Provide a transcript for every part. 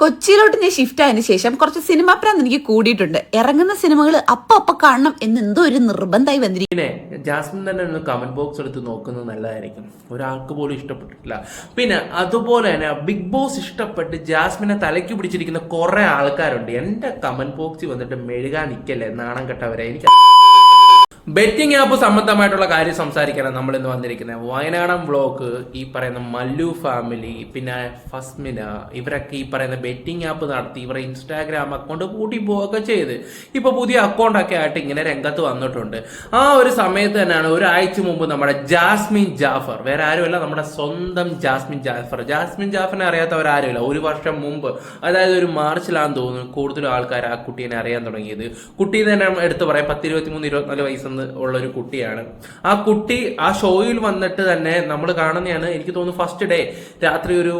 കൊച്ചിയിലോട്ട് ഞാൻ ഷിഫ്റ്റ് ആയതിനു ശേഷം കുറച്ച് സിനിമ പ്രാന്ത് എനിക്ക് കൂടിയിട്ടുണ്ട്. ഇറങ്ങുന്ന സിനിമകൾ അപ്പൊ അപ്പൊ കാണണം എന്ന് എന്തോ ഒരു നിർബന്ധമായി വന്നിരിക്കും ജാസ്മിൻ തന്നെ ഒന്ന് കമന്റ് ബോക്സ് എടുത്ത് നോക്കുന്നത് നല്ലതായിരിക്കും. ഒരാൾക്ക് പോലും ഇഷ്ടപ്പെട്ടിട്ടില്ല. പിന്നെ അതുപോലെ തന്നെ ബിഗ് ബോസ് ഇഷ്ടപ്പെട്ട് ജാസ്മിനെ തലയ്ക്ക് പിടിച്ചിരിക്കുന്ന കുറെ ആൾക്കാരുണ്ട്. എന്റെ കമന്റ് ബോക്സിൽ വന്നിട്ട് മെഴുകാൻ നിൽക്കല്ലേ നാണം കെട്ടവരെ. എനിക്ക് ബെറ്റിംഗ് ആപ്പ് സംബന്ധമായിട്ടുള്ള കാര്യം സംസാരിക്കാനാണ് നമ്മൾ ഇന്ന് വന്നിരിക്കുന്നത്. വയനാടൻ ബ്ലോക്ക് ഈ പറയുന്ന മല്ലു ഫാമിലി പിന്നെ ഫസ്മിന ഇവരൊക്കെ ഈ പറയുന്ന ബെറ്റിംഗ് ആപ്പ് നടത്തി ഇവരെ ഇൻസ്റ്റാഗ്രാം അക്കൗണ്ട് കൂട്ടി പോവുകയൊക്കെ ചെയ്ത്. ഇപ്പൊ പുതിയ അക്കൗണ്ടൊക്കെ ആയിട്ട് ഇങ്ങനെ രംഗത്ത് വന്നിട്ടുണ്ട്. ആ ഒരു സമയത്ത് തന്നെയാണ് ഒരാഴ്ച മുമ്പ് നമ്മുടെ ജാസ്മിൻ ജാഫർ. വേറെ ആരുമല്ല നമ്മുടെ സ്വന്തം ജാസ്മിൻ ജാഫർ. ജാസ്മിൻ ജാഫറിനെ അറിയാത്തവരാരുമില്ല ഒരു വർഷം മുമ്പ് അതായത് ഒരു മാർച്ചിലാന്ന് തോന്നുന്നു കൂടുതൽ ആൾക്കാർ ആ കുട്ടീനെ അറിയാൻ തുടങ്ങിയത്. കുട്ടി തന്നെ എടുത്ത് പറയാം പത്ത് ഇരുപത്തി മൂന്ന് ഇരുപത്തിനാല് വയസ്സെന്ന് ഉള്ള ഒരു കുട്ടിയാണ്. ആ കുട്ടി ആ ഷോയിൽ വന്നിട്ട് തന്നെ നമ്മൾ കാണുന്നതാണ് എനിക്ക് തോന്നുന്നു ഫസ്റ്റ് ഡേ രാത്രി ഒരു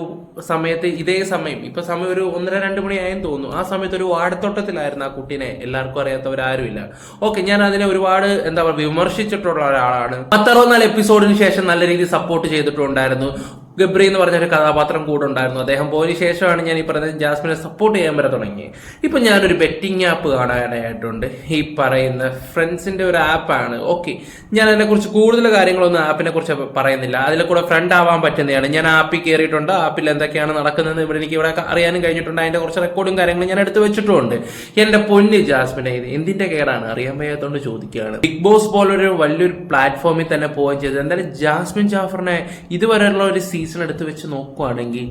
സമയത്ത് ഇതേ സമയം. ഇപ്പൊ സമയം ഒരു ഒന്നര രണ്ട് മണിയായെന്ന് തോന്നുന്നു. ആ സമയത്ത് ഒരു വാടത്തോട്ടത്തിലായിരുന്നു ആ കുട്ടീനെ. എല്ലാവർക്കും അറിയാത്തവരാരുമില്ല. ഓക്കെ ഞാൻ അതിനെ ഒരുപാട് എന്താ പറയുക വിമർശിച്ചിട്ടുള്ള ഒരാളാണ്. പത്തറുപത്തിനാല് എപ്പിസോഡിന് ശേഷം നല്ല രീതിയിൽ സപ്പോർട്ട് ചെയ്തിട്ടുണ്ടായിരുന്നു. ഗബ്രി എന്ന് പറഞ്ഞ ഒരു കഥാപാത്രം കൂടെ ഉണ്ടായിരുന്നു. അദ്ദേഹം പോയതിനു ശേഷമാണ് ഞാൻ ഈ പറഞ്ഞ ജാസ്മിനെ സപ്പോർട്ട് ചെയ്യാൻ വരെ തുടങ്ങി. ഇപ്പൊ ഞാനൊരു ബെറ്റിംഗ് ആപ്പ് കാണാനായിട്ടുണ്ട്. ഈ പറയുന്ന ഫ്രണ്ട്സിന്റെ ഒരു ആപ്പാണ് ഓക്കെ ഞാൻ അതിനെക്കുറിച്ച് കൂടുതൽ കാര്യങ്ങളൊന്നും ആപ്പിനെ കുറിച്ച് പറയുന്നില്ല. അതിൽ കൂടെ ഫ്രണ്ട് ആവാൻ പറ്റുന്നതാണ്. ഞാൻ ആപ്പിൽ കയറിയിട്ടുണ്ട് ആപ്പിൽ എന്തൊക്കെയാണ് നടക്കുന്നത് ഇവിടെ എനിക്ക് ഇവിടെ അറിയാനും കഴിഞ്ഞിട്ടുണ്ട്. അതിന്റെ കുറച്ച് റെക്കോർഡും കാര്യങ്ങളും ഞാൻ എടുത്ത് വെച്ചിട്ടുണ്ട്. എന്റെ പൊന്ന് ജാസ്മിനെ ഇത് എന്തിന്റെ കേടാണ്? അറിയാൻ വയ്യാത്തോണ്ട് ചോദിക്കുകയാണ്. ബിഗ് ബോസ് പോലൊരു വലിയൊരു പ്ലാറ്റ്ഫോമിൽ തന്നെ പോവുകയും ചെയ്തത് എന്തായാലും ജാസ്മിൻ ജാഫറിനെ ഇതുവരെയുള്ള ഒരു സീസൺ എടുത്ത് വെച്ച്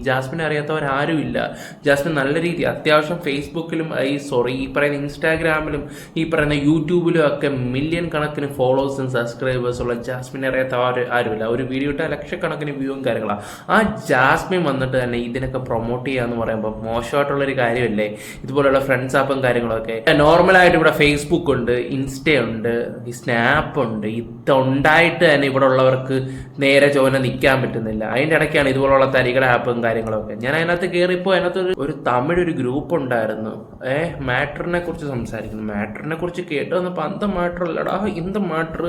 ജാസ്മിനെ അറിയാത്തവരാരും ഇല്ല ജാസ്മിൻ നല്ല രീതി അത്യാവശ്യം ഫേസ്ബുക്കിലും ഈ സോറി ഈ പറയുന്ന ഇൻസ്റ്റാഗ്രാമിലും ഈ പറയുന്ന യൂട്യൂബിലും ഒക്കെ മില്യൺ കണക്കിന് ഫോളോവേഴ്സും സബ്സ്ക്രൈബേഴ്സും ഉള്ള ജാസ്മിനെ അറിയാത്ത ആരും ആരുമില്ല. ഒരു വീഡിയോ ഇട്ടാൽ ലക്ഷക്കണക്കിന് വ്യൂവും കാര്യങ്ങളാണ് ആ ജാസ്മിൻ വന്നിട്ട് തന്നെ ഇതിനൊക്കെ പ്രൊമോട്ട് ചെയ്യാന്ന് പറയുമ്പോൾ മോശമായിട്ടുള്ള ഒരു കാര്യമല്ലേ ഇതുപോലെയുള്ള ഫ്രണ്ട്സ് ആപ്പും കാര്യങ്ങളൊക്കെ. നോർമലായിട്ട് ഇവിടെ ഫേസ്ബുക്ക് ഉണ്ട് ഇൻസ്റ്റയുണ്ട് ഈ സ്നാപ്പ് ഉണ്ട്. ഇതുണ്ടായിട്ട് തന്നെ ഇവിടെ ഉള്ളവർക്ക് നേരെ ചോന നിൽക്കാൻ പറ്റുന്നില്ല. അതിന്റെ ഇടയ്ക്കാണ് ഇതുപോലുള്ള തരികട ആപ്പും കാര്യങ്ങളൊക്കെ. ഞാൻ അതിനകത്ത് കയറിയപ്പോൾ അതിനകത്ത് ഒരു- തമിഴ് ഒരു ഗ്രൂപ്പ് ഉണ്ടായിരുന്നു. ഏ മാറ്ററിനെ കുറിച്ച് സംസാരിക്കുന്നു. മാറ്ററിനെ കുറിച്ച് കേട്ട് വന്നപ്പോൾ അന്ത മാറ്റർ അല്ലടാ ഇന്ത മാറ്റർ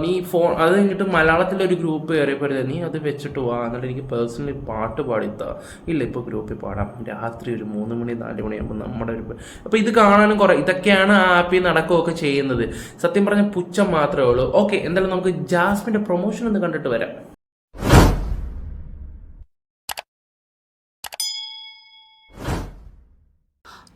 നീ ഫോൺ അത് കഴിഞ്ഞിട്ട് മലയാളത്തിലൊരു ഗ്രൂപ്പ് കയറിയപ്പോൾ നീ അത് വെച്ചിട്ട് വാ എന്നിട്ട് എനിക്ക് പേഴ്സണലി പാട്ട് പാടിത്താ. ഇല്ല ഇപ്പോൾ ഗ്രൂപ്പിൽ പാടാം. രാത്രി ഒരു മൂന്ന് മണി നാല് മണിയാകുമ്പോൾ നമ്മുടെ ഒരു അപ്പോൾ ഇത് കാണാനും കുറേ ഇതൊക്കെയാണ് ആ ആപ്പിൽ നടക്കുകയൊക്കെ ചെയ്യുന്നത്. സത്യം പറഞ്ഞാൽ പുച്ഛം മാത്രമേ ഉള്ളൂ. ഓക്കെ എന്തായാലും നമുക്ക് ജാസ്മിന്റെ പ്രൊമോഷൻ ഒന്ന് കണ്ടിട്ട് വരാം.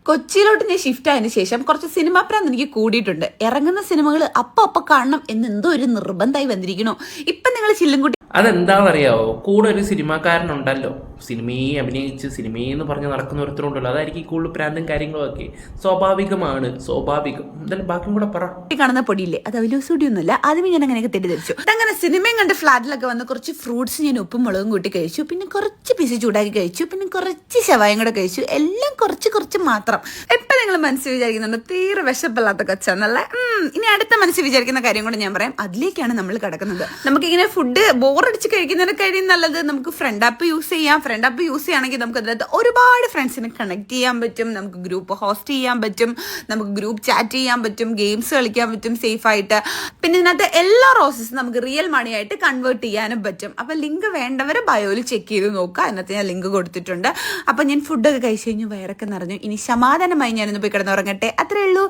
കൊച്ചിയിലോട്ട് ഞാൻ ഷിഫ്റ്റ് ആയതിനു ശേഷം കുറച്ച് സിനിമ പ്രാന്ത് എനിക്ക് കൂടിയിട്ടുണ്ട്. ഇറങ്ങുന്ന സിനിമകൾ അപ്പൊ അപ്പൊ കാണണം എന്ന് എന്തോ ഒരു നിർബന്ധമായി വന്നിരിക്കണോ ഇപ്പൊ നിങ്ങൾ ചില്ലുംകുട്ടി അതെന്താണെന്നറിയാവോ? കൂടെ ഒരു സിനിമാക്കാരനുണ്ടല്ലോ സിനിമയെ അഭിനയിച്ച് സിനിമയെന്ന് പറഞ്ഞ് നടക്കുന്ന ഒരുത്തരുണ്ടല്ലോ അതായിരിക്കും കൂടുതൽ പ്രാന്തും കാര്യങ്ങളും ഒക്കെ സ്വാഭാവികമാണ് സ്വാഭാവികം. ബാക്കിയും കൂടെ പറ. കാണുന്ന പൊടിയില്ലേ? അത് അവലോസൂടിയൊന്നുമല്ല ആദ്യമേ ഞാൻ അങ്ങനെയൊക്കെ തെറ്റിദ്ധരിച്ചു. അങ്ങനെ സിനിമയും കണ്ട് ഫ്ലാറ്റിലൊക്കെ വന്ന് കുറച്ച് ഫ്രൂട്ട്സ് ഞാൻ ഉപ്പും മുളകും കൂട്ടി കഴിച്ചു. പിന്നെ കുറച്ച് പീസ് ചൂടാക്കി കഴിച്ചു. പിന്നെ കുറച്ച് ശവായം കൂടെ കഴിച്ചു. എല്ലാം കുറച്ച് കുറച്ച് മാത്രം. എപ്പോൾ നിങ്ങൾ മനസ്സിൽ വിചാരിക്കുന്നുണ്ട്? തീരെ വിശപ്പല്ലാത്ത കൊച്ചാന്നല്ലേ? ഇനി അടുത്ത മനസ്സിൽ വിചാരിക്കുന്ന കാര്യം കൂടെ ഞാൻ പറയാം. അതിലേക്കാണ് നമ്മൾ കിടക്കുന്നത്. നമുക്കിങ്ങനെ ഫുഡ് ബോറടിച്ച് കഴിക്കുന്നതിനെക്കാളും നല്ലത് നമുക്ക് ഫ്രണ്ട് ആപ്പ് യൂസ് ചെയ്യാം. ഫ്രണ്ട് അപ്പോൾ യൂസ് ചെയ്യുകയാണെങ്കിൽ നമുക്ക് അതിനകത്ത് ഒരുപാട് ഫ്രണ്ട്സിനെ കണക്ട് ചെയ്യാൻ പറ്റും. നമുക്ക് ഗ്രൂപ്പ് ഹോസ്റ്റ് ചെയ്യാൻ പറ്റും. നമുക്ക് ഗ്രൂപ്പ് ചാറ്റ് ചെയ്യാൻ പറ്റും. ഗെയിംസ് കളിക്കാൻ പറ്റും സേഫ് ആയിട്ട്. പിന്നെ ഇതിനകത്ത് എല്ലാ റോസസും നമുക്ക് റിയൽ മണി ആയിട്ട് കൺവേർട്ട് ചെയ്യാനും പറ്റും. അപ്പൊ ലിങ്ക് വേണ്ടവർ ബയോയിൽ ചെക്ക് ചെയ്ത് നോക്കുക അതിനകത്ത് ഞാൻ ലിങ്ക് കൊടുത്തിട്ടുണ്ട്. അപ്പൊ ഞാൻ ഫുഡൊക്കെ കഴിച്ചു കഴിഞ്ഞു വയറൊക്കെ നിറഞ്ഞു. ഇനി സമാധാനമായി ഞാനൊന്ന് പോയി കിടന്നുറങ്ങട്ടെ അത്രേ ഉള്ളൂ.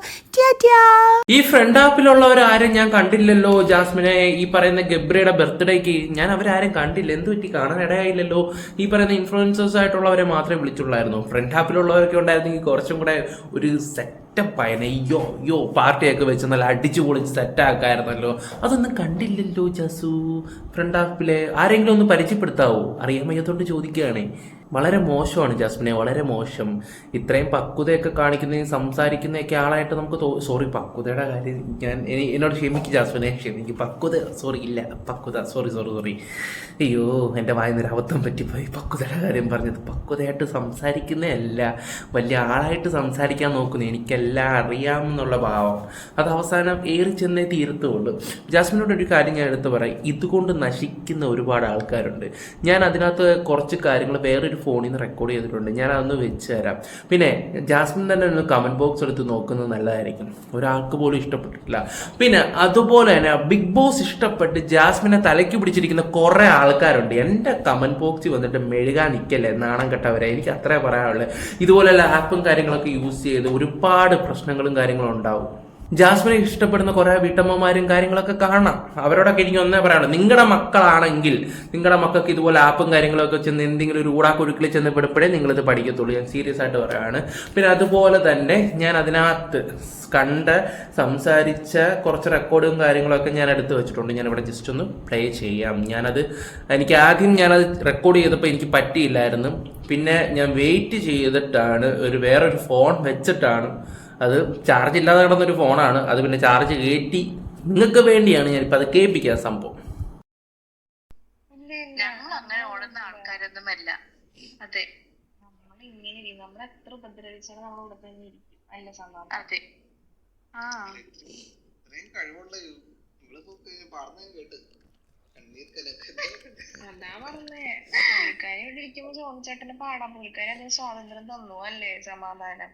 ഈ ഫ്രണ്ട് ആപ്പിലുള്ളവർ ആരും ഞാൻ കണ്ടില്ലല്ലോ ജാസ്മിനെ. ഈ പറയുന്ന ഗബ്രിയുടെ ബർത്ത്ഡേക്ക് ഞാൻ അവരാരും കണ്ടില്ല. എന്ത് പറ്റി കാണാൻ ഇടയായില്ലല്ലോ. ഈ പറയുന്ന ഇൻഫ്ലുവൻസേഴ്സ് ആയിട്ടുള്ളവരെ മാത്രമേ വിളിച്ചുള്ളായിരുന്നു. ഫ്രണ്ട് ആപ്പിലുള്ളവരൊക്കെ ഉണ്ടായിരുന്നെങ്കിൽ കുറച്ചും കൂടെ ഒരു സെറ്റപ്പ് ആയിരുന്നു അയ്യോ അയ്യോ പാർട്ടിയൊക്കെ വെച്ച് നല്ല അടിച്ചു പൊളിച്ച് സെറ്റാക്കായിരുന്നല്ലോ അതൊന്നും കണ്ടില്ലല്ലോ ജസു. ഫ്രണ്ട് ആപ്പിലെ ആരെങ്കിലും ഒന്ന് പരിചയപ്പെടുത്താവോ? അറിയാൻ വയ്യാത്തോണ്ട് ചോദിക്കുകയാണേ. വളരെ മോശമാണ് ജാസ്മിനെ വളരെ മോശം. ഇത്രയും പക്വതയൊക്കെ കാണിക്കുന്നതിന് സംസാരിക്കുന്നതൊക്കെ ആളായിട്ട് നമുക്ക് സോറി പക്വതയുടെ കാര്യം ഞാൻ എനി- എന്നോട് ക്ഷമിക്കും ജാസ്മിനെ. ക്ഷമിക്കും. പക്വത സോറി ഇല്ല. പക്വത സോറി സോറി സോറി അയ്യോ എന്റെ വായനൊരു അബദ്ധം പറ്റിപ്പോയി. പക്വതയുടെ കാര്യം പറഞ്ഞത്. പക്വതയായിട്ട് സംസാരിക്കുന്നതല്ല. വലിയ ആളായിട്ട് സംസാരിക്കാൻ നോക്കുന്നു. എനിക്കെല്ലാം അറിയാമെന്നുള്ള ഭാവം അത് അവസാനം ഏറി ചെന്നേ തീരത്തുള്ളൂ. ജാസ്മിനോട് ഒരു കാര്യം ഞാൻ എടുത്ത് പറയാം. ഇതുകൊണ്ട് നശിക്കുന്ന ഒരുപാട് ആൾക്കാരുണ്ട്. ഞാൻ അതിനകത്ത് കുറച്ച് കാര്യങ്ങൾ വേറൊരു ഫോണിൽ നിന്ന് റെക്കോർഡ് ചെയ്തിട്ടുണ്ട്. ഞാൻ അതൊന്ന് വെച്ച് തരാം. പിന്നെ ജാസ്മിൻ തന്നെ ഒന്ന് കമന്റ് ബോക്സ് എടുത്ത് നോക്കുന്നത് നല്ലതായിരിക്കും. ഒരാൾക്ക് പോലും ഇഷ്ടപ്പെട്ടിട്ടില്ല. പിന്നെ അതുപോലെ തന്നെ ബിഗ് ബോസ് ഇഷ്ടപ്പെട്ട് ജാസ്മിനെ തലയ്ക്ക് പിടിച്ചിരിക്കുന്ന കുറേ ആൾക്കാരുണ്ട്. എന്റെ കമന്റ് ബോക്സിൽ വന്നിട്ട് മെഴുകാൻ നിൽക്കല്ലേ നാണം കെട്ടവരെ. എനിക്ക് അത്രേ പറയാനുള്ളത് ഇതുപോലെയുള്ള ആപ്പും കാര്യങ്ങളൊക്കെ യൂസ് ചെയ്ത് ഒരുപാട് പ്രശ്നങ്ങളും കാര്യങ്ങളും ഉണ്ടാവും. ജാസ്മിനെ ഇഷ്ടപ്പെടുന്ന കുറേ വീട്ടമ്മമാരും കാര്യങ്ങളൊക്കെ കാണാം അവരോടൊക്കെ എനിക്ക് ഒന്നേ പറയാനുള്ളൂ. നിങ്ങളുടെ മക്കളാണെങ്കിൽ നിങ്ങളുടെ മക്കൾക്ക് ഇതുപോലെ ആപ്പും കാര്യങ്ങളൊക്കെ ചെന്ന് എന്തെങ്കിലും ഒരു ഊടാക്കുഴുക്കിൽ ചെന്ന് പെടുമ്പോഴേ നിങ്ങളിത് പഠിക്കത്തുള്ളൂ. ഞാൻ സീരിയസ് ആയിട്ട് പറയാണ്. പിന്നെ അതുപോലെ തന്നെ ഞാൻ അതിനകത്ത് കണ്ട സംസാരിച്ച കുറച്ച് റെക്കോർഡും കാര്യങ്ങളൊക്കെ ഞാൻ എടുത്ത് വെച്ചിട്ടുണ്ട്. ഞാൻ ഇവിടെ ജസ്റ്റ് ഒന്ന് പ്ലേ ചെയ്യാം. ഞാനത് എനിക്ക് ആദ്യം ഞാനത് റെക്കോർഡ് ചെയ്തപ്പോൾ എനിക്ക് പറ്റിയില്ലായിരുന്നു. പിന്നെ ഞാൻ വെയിറ്റ് ചെയ്തിട്ടാണ് ഒരു വേറൊരു ഫോൺ വെച്ചിട്ടാണ് അത് ചാർജ് ഇല്ലാതെ കിടന്നൊരു ഫോണാണ് അത് പിന്നെ ചാർജ് കയറ്റി നിങ്ങൾക്ക് വേണ്ടിയാണ് ഞാനിപ്പോൾ അത് കേൾപ്പിക്കുക സംഭവം. ഞങ്ങൾ അങ്ങനെ ഓടുന്ന ആൾക്കാരൊന്നുമല്ല. അതെ. നമ്മൾ ഇങ്ങനെ നമ്മൾ എത്ര ഉപദ്രവിച്ചാലും നമ്മൾ ഇവിടെ തന്നെ ഇരിക്കും. അല്ല സമാധാനം അതെ. ആ. കഴിവുള്ള അതാ പറഞ്ഞേ. പുള്ളിക്കാരി ഇവിടെ ഇരിക്കുമ്പോ ചോദിച്ചേട്ടന് പാടാം. പുള്ളിക്കാരി അതിന് സ്വാതന്ത്ര്യം തന്നു അല്ലേ സമാധാനം?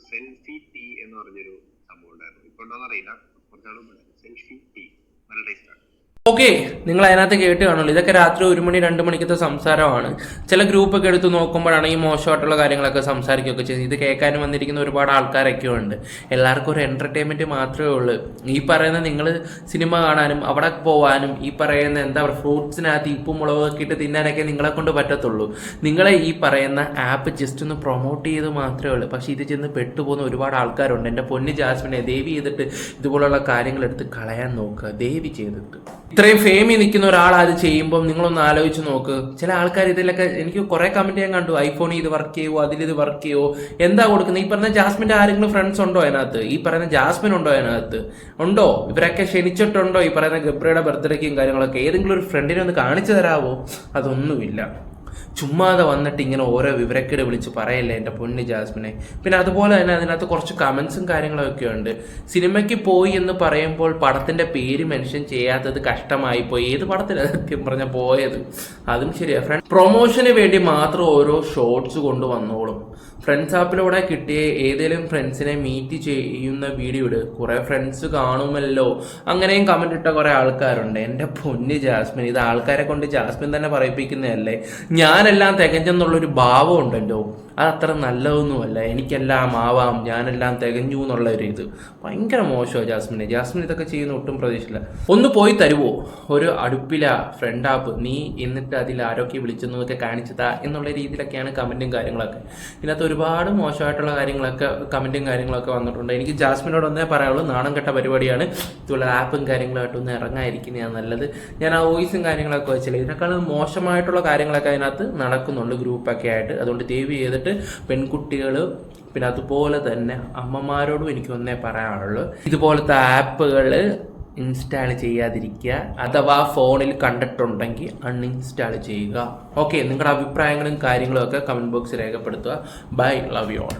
സെൽഫി ടീ എന്ന് പറഞ്ഞൊരു സംഭവം ഉണ്ടായിരുന്നു. ഇപ്പൊ ഉണ്ടോന്ന് അറിയില്ല. കുറച്ചാൾ സെൽഫി ടീ. നല്ല ടേസ്റ്റാണ്. ഓക്കെ നിങ്ങൾ അതിനകത്ത് കേട്ട് കാണുള്ളൂ. ഇതൊക്കെ രാത്രി ഒരു മണി രണ്ട് മണിക്കത്തെ സംസാരമാണ്. ചില ഗ്രൂപ്പൊക്കെ എടുത്ത് നോക്കുമ്പോഴാണ് ഈ മോശമായിട്ടുള്ള കാര്യങ്ങളൊക്കെ സംസാരിക്കുകയൊക്കെ ചെയ്യുന്നത്. ഇത് കേൾക്കാനും വന്നിരിക്കുന്ന ഒരുപാട് ആൾക്കാരൊക്കെ ഉണ്ട്. എല്ലാവർക്കും ഒരു എന്റർടൈൻമെന്റ് മാത്രമേ ഉള്ളൂ. ഈ പറയുന്ന നിങ്ങൾ സിനിമ കാണാനും അവിടെ പോകാനും ഈ പറയുന്ന എന്താ പറയുക ഫ്രൂട്ട്സിനകത്ത് ഇപ്പും മുളകൊക്കെ ഇട്ട് തിന്നാനൊക്കെ നിങ്ങളെ കൊണ്ട് പറ്റത്തുള്ളൂ. നിങ്ങളെ ഈ പറയുന്ന ആപ്പ് ജസ്റ്റ് ഒന്ന് പ്രൊമോട്ട് ചെയ്ത് മാത്രമേ ഉള്ളൂ. പക്ഷേ ഇത് ചെന്ന് പെട്ടുപോകുന്ന ഒരുപാട് ആൾക്കാരുണ്ട്. എന്റെ പൊന്നു ജാസ്മിനെ ദേവി ചെയ്തിട്ട് ഇതുപോലുള്ള കാര്യങ്ങൾ എടുത്ത് കളയാൻ നോക്കുക. ദേവി ചെയ്തിട്ട്. ഇത്രയും ഫെയിമിൽ നിൽക്കുന്ന ഒരാൾ അത് ചെയ്യുമ്പോൾ നിങ്ങളൊന്ന് ആലോചിച്ച് നോക്ക്. ചില ആൾക്കാർ ഇതിലൊക്കെ എനിക്ക് കുറെ കമന്റ് ഞാൻ കണ്ടു. ഐഫോണിൽ ഇത് വർക്ക് ചെയ്യുമോ അതിലിത് വർക്ക് ചെയ്യുമോ എന്താ കൊടുക്കുന്നത് ഈ പറഞ്ഞ ജാസ്മിന്റെ ആരെങ്കിലും ഫ്രണ്ട്സ് ഉണ്ടോ അതിനകത്ത്? ഈ പറയുന്ന ജാസ്മിൻ ഉണ്ടോ അതിനകത്ത്? ഉണ്ടോ? ഇവരൊക്കെ ക്ഷണിച്ചിട്ടുണ്ടോ? ഈ പറയുന്ന ഗബ്രയുടെ ബർത്ത്ഡേക്കും കാര്യങ്ങളൊക്കെ? ഏതെങ്കിലും ഒരു ഫ്രണ്ടിനെ ഒന്ന് കാണിച്ചു തരാവോ? അതൊന്നുമില്ല. ചുമ്മാതെ വന്നിട്ട് ഇങ്ങനെ ഓരോ വിവരക്കേട് വിളിച്ച് പറയല്ലേ എന്റെ പൊന്ന് ജാസ്മിനെ? പിന്നെ അതുപോലെ തന്നെ അതിനകത്ത് കുറച്ച് കമൻസും കാര്യങ്ങളൊക്കെ ഉണ്ട്. സിനിമയ്ക്ക് പോയി എന്ന് പറയുമ്പോൾ പടത്തിന്റെ പേര് മെൻഷൻ ചെയ്യാത്തത് കഷ്ടമായി പോയി ഏത് പടത്തിലാണ് സത്യം പറഞ്ഞ പോയത്? അതും ശരിയാ. ഫ്രണ്ട് പ്രൊമോഷന് വേണ്ടി മാത്രം ഓരോ ഷോർട്സ് കൊണ്ട് വന്നോളും ഫ്രണ്ട്സ് ആപ്പിലൂടെ കിട്ടിയ ഏതെങ്കിലും ഫ്രണ്ട്സിനെ മീറ്റ് ചെയ്യുന്ന വീഡിയോ ഇട്. കുറേ ഫ്രണ്ട്സ് കാണുമല്ലോ. അങ്ങനെയും കമന്റ് ഇട്ട കുറേ ആൾക്കാരുണ്ട്. എന്റെ പൊന്ന് ജാസ്മിൻ ഇത് ആൾക്കാരെ കൊണ്ട് ജാസ്മിൻ തന്നെ പറയിപ്പിക്കുന്നതല്ലേ? ഞാനെല്ലാം തികഞ്ഞെന്നുള്ളൊരു ഭാവം ഉണ്ടല്ലോ. അത് അത്ര നല്ലതൊന്നുമല്ല. എനിക്കെല്ലാം ആവാം ഞാനെല്ലാം തികഞ്ഞു എന്നുള്ള ഒരു ഇത്. ഭയങ്കര മോശമാണ് ജാസ്മിനെ. ജാസ്മിൻ ഇതൊക്കെ ചെയ്യുന്ന ഒട്ടും പ്രതീക്ഷയില്ല ഒന്ന് പോയി തരുവോ? ഒരു അടുപ്പില ഫ്രണ്ട് ആപ്പ് നീ എന്നിട്ട് അതിൽ ആരൊക്കെ വിളിച്ചെന്നൊക്കെ കാണിച്ചതാ എന്നുള്ള രീതിയിലൊക്കെയാണ് കമന്റും കാര്യങ്ങളൊക്കെ. ഇതിനകത്ത് ഒരുപാട് മോശമായിട്ടുള്ള കാര്യങ്ങളൊക്കെ കമന്റും കാര്യങ്ങളൊക്കെ വന്നിട്ടുണ്ട്. എനിക്ക് ജാസ്മിനോട് ഒന്നേ പറയാനുള്ളൂ നാണം കെട്ട പരിപാടിയാണ്. ഇതുള്ള ആപ്പും കാര്യങ്ങളായിട്ട് ഒന്ന് ഇറങ്ങാതിരിക്കുന്നതാണ് നല്ലത്. ഞാൻ ആ വോയിസും കാര്യങ്ങളൊക്കെ വെച്ചില്ല? ഇതിനേക്കാളും മോശമായിട്ടുള്ള കാര്യങ്ങളൊക്കെ അതിനകത്ത് നടക്കുന്നുണ്ട് ഗ്രൂപ്പൊക്കെ ആയിട്ട്. അതുകൊണ്ട് ദയവ് ചെയ്തിട്ട് പെൺകുട്ടികൾ പിന്നെ അതുപോലെ തന്നെ അമ്മമാരോടും എനിക്ക് ഒന്നേ പറയാനുള്ളൂ. ഇതുപോലത്തെ ആപ്പുകൾ ഇൻസ്റ്റാൾ ചെയ്യാതിരിക്കുക. അഥവാ ഫോണിൽ കണ്ടിട്ടുണ്ടെങ്കിൽ അൺഇൻസ്റ്റാൾ ചെയ്യുക. ഓക്കെ നിങ്ങളുടെ അഭിപ്രായങ്ങളും കാര്യങ്ങളും ഒക്കെ കമന്റ് ബോക്സിൽ രേഖപ്പെടുത്തുക. Bye love you all